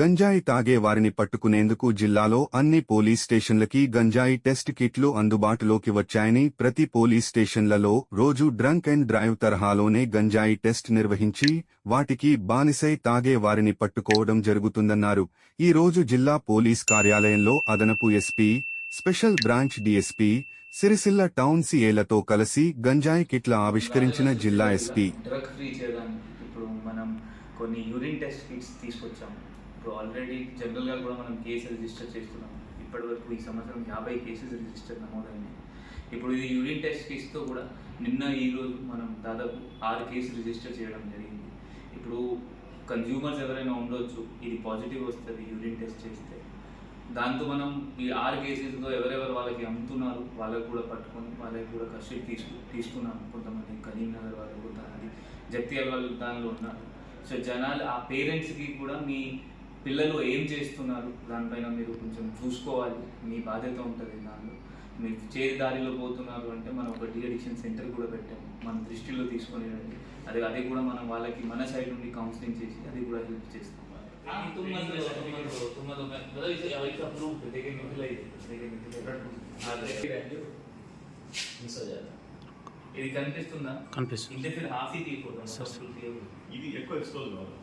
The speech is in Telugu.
గంజాయి తాగే వారిని పట్టుకునేందుకు జిల్లాలో అన్ని పోలీస్ స్టేషన్లకి గంజాయి టెస్ట్ కిట్లు అందుబాటులోకి వచ్చాయని ప్రతి పోలీస్ స్టేషన్లలో రోజు డ్రంక్ అండ్ డ్రైవ్ తరహాలోనే గంజాయి టెస్ట్ నిర్వహించి వాటికి బానిసై తాగే వారిని పట్టుకోవడం జరుగుతుందన్నారు. ఈ రోజు జిల్లా పోలీస్ కార్యాలయంలో అదనపు SP special branch DSP Sircilla town సీఏలతో కలిసి గంజాయి కిట్ల ఆవిష్కరించిన జిల్లా ఎస్పీ. డ్రగ్ ఫ్రీ చేయడానికి ఇప్పుడు మనం కొన్ని యూరిన్ టెస్ట్ కిట్స్ తీసుకొచ్చాము. ఇప్పుడు ఆల్రెడీ జనరల్గా కూడా మనం కేసు రిజిస్టర్ చేస్తున్నాం. ఇప్పటి వరకు ఈ సంవత్సరం యాభై కేసెస్ రిజిస్టర్ నమోదైనాయి. ఇప్పుడు ఇది యూరిన్ టెస్ట్ కేసుతో కూడా నిన్న ఈరోజు మనం దాదాపు ఆరు కేసులు రిజిస్టర్ చేయడం జరిగింది. ఇప్పుడు కన్జ్యూమర్స్ ఎవరైనా ఉండొచ్చు ఇది పాజిటివ్ వస్తుంది యూరిన్ టెస్ట్ చేస్తే. దాంతో మనం ఈ ఆరు కేసెస్లో ఎవరెవరు వాళ్ళకి అమ్ముతున్నారు వాళ్ళకి కూడా పట్టుకొని వాళ్ళకి కూడా కస్టడీ తీసుకు తీసుకున్నాం కొంతమంది కరీంనగర్ వాళ్ళు కొంతమంది జగ్త్యాల వాళ్ళు దానిలో ఉన్నారు. సో జనాలు ఆ పేరెంట్స్కి కూడా మీ పిల్లలు ఏం చేస్తున్నారు దానిపైన మీరు కొంచెం చూసుకోవాలి మీ బాధ్యత ఉంటుంది దానిలో మీరు చేరి దారిలో పోతున్నారు అంటే మనం ఒక డీ అడిక్షన్ సెంటర్ కూడా పెట్టాము మన దృష్టిలో తీసుకొని రండి అది అది కూడా మనం వాళ్ళకి మన సైడ్ నుండి కౌన్సిలింగ్ చేసి అది కూడా హెల్ప్ చేస్తాం ఇది కనిపిస్తుందా కనిపిస్తుంది ఇది ఎక్కువ ఎక్స్పోజ్ కావాలి